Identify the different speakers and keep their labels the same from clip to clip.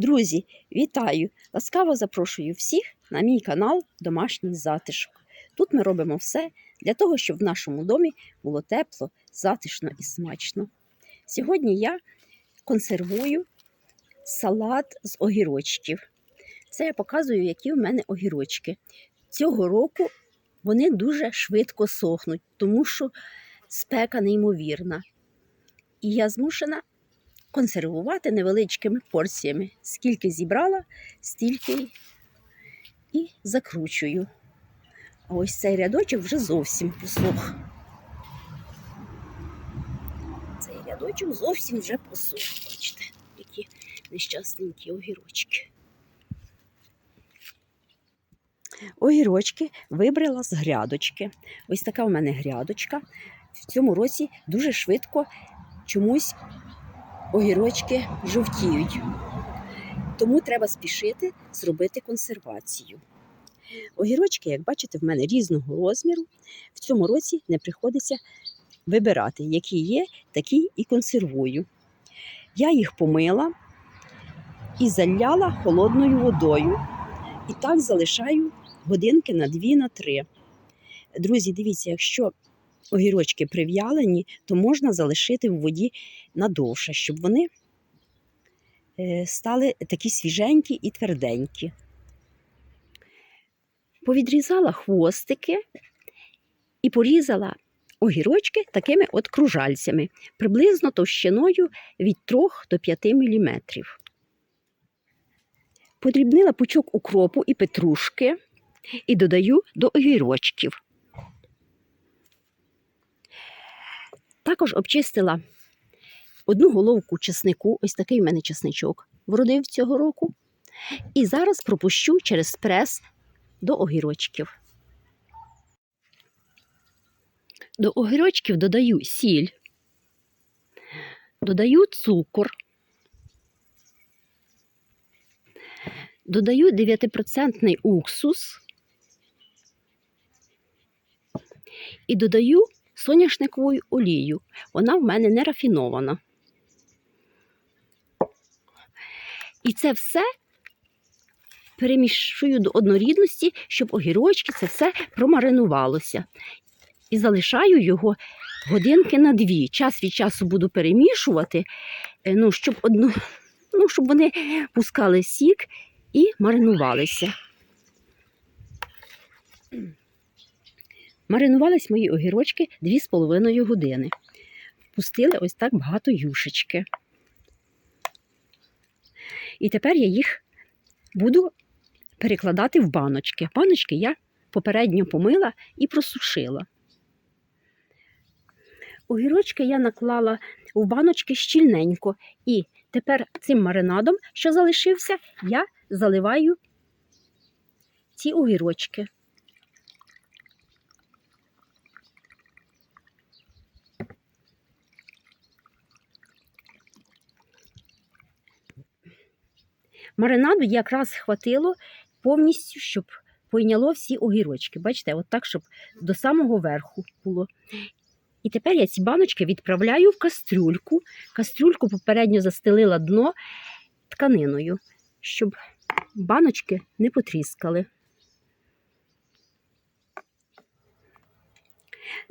Speaker 1: Друзі, вітаю! Ласкаво запрошую всіх на мій канал Домашній затишок. Тут ми робимо все для того, щоб в нашому домі було тепло, затишно і смачно. Сьогодні я консервую салат з огірочків. Це я показую, які в мене огірочки. Цього року вони дуже швидко сохнуть, тому що спека неймовірна. І я змушена консервувати невеличкими порціями. Скільки зібрала, стільки і закручую. А ось цей рядочок вже зовсім посох. Цей рядочок зовсім вже посох. Бачите, які нещасненькі огірочки. Огірочки вибрала з грядочки. Ось така у мене грядочка. В цьому році дуже швидко чомусь огірочки жовтіють. Тому треба спішити зробити консервацію. Огірочки, як бачите, в мене різного розміру. В цьому році не приходиться вибирати, які є, такі і консервую. Я їх помила і заляла холодною водою. І так залишаю годинки на 2 на 3. Друзі, дивіться, якщо огірочки прив'ялені, то можна залишити в воді надовше, щоб вони е, стали такі свіженькі і тверденькі. Повідрізала хвостики і порізала огірочки такими от кружальцями, приблизно товщиною від 3 до 5 мм. Подрібнила пучок укропу і петрушки і додаю до огірочків. Також обчистила одну головку чеснику, ось такий в мене чесничок вродив цього року. І зараз пропущу через прес до огірочків. До огірочків додаю сіль, додаю цукор, додаю 9% уксус і додаю соняшникову олію. Вона в мене не рафінована. І це все перемішую до однорідності, щоб огірочки це все промаринувалося. І залишаю його годинки на дві. Час від часу буду перемішувати, е, ну, щоб, одну, ну, щоб вони пускали сік і маринувалися. Маринувались мої огірочки 2,5 години. Впустили ось так багато юшечки. І тепер я їх буду перекладати в баночки. Баночки я попередньо помила і просушила. Огірочки я наклала в баночки щільненько. І тепер цим маринадом, що залишився, я заливаю ці огірочки. Маринаду якраз хватило повністю, щоб пойняло всі огірочки. Бачите, от так, щоб до самого верху було. І тепер я ці баночки відправляю в кастрюльку. Кастрюльку попередньо застелила дно тканиною, щоб баночки не потріскали.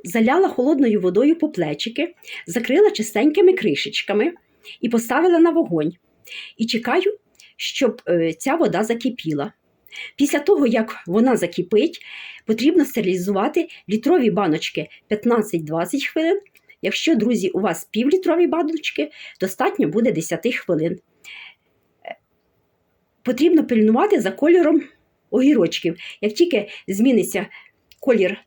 Speaker 1: Заляла холодною водою по плечики, закрила чистенькими кришечками і поставила на вогонь. І чекаю, щоб е, ця вода закипіла. Після того, як вона закипить, потрібно стерилізувати літрові баночки 15-20 хвилин. Якщо, друзі, у вас півлітрові баночки, достатньо буде 10 хвилин. Потрібно пильнувати за кольором огірочків. Як тільки зміниться колір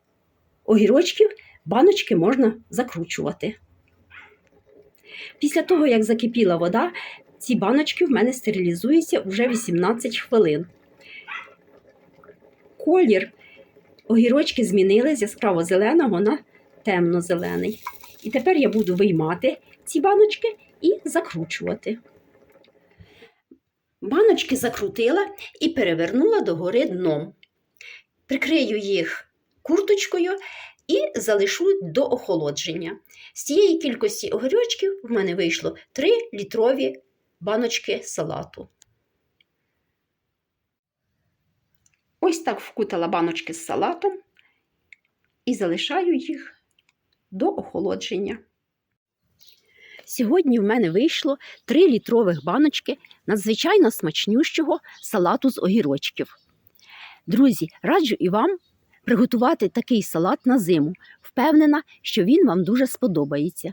Speaker 1: огірочків, баночки можна закручувати. Після того, як закипіла вода, ці баночки в мене стерилізуються вже 18 хвилин. Колір огірочки змінили з яскраво-зеленого на темно-зелений. І тепер я буду виймати ці баночки і закручувати. Баночки закрутила і перевернула догори дном. Прикрию їх курточкою і залишу до охолодження. З цієї кількості огірочків в мене вийшло 3 літрові баночки салату. Ось так вкутала баночки з салатом і залишаю їх до охолодження. Сьогодні в мене вийшло 3 літрових баночки надзвичайно смачнющого салату з огірочків. Друзі, раджу і вам приготувати такий салат на зиму. Впевнена, що він вам дуже сподобається.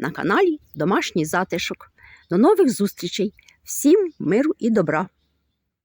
Speaker 1: на каналі Домашній затишок. До нових зустрічей! Всім миру і добра!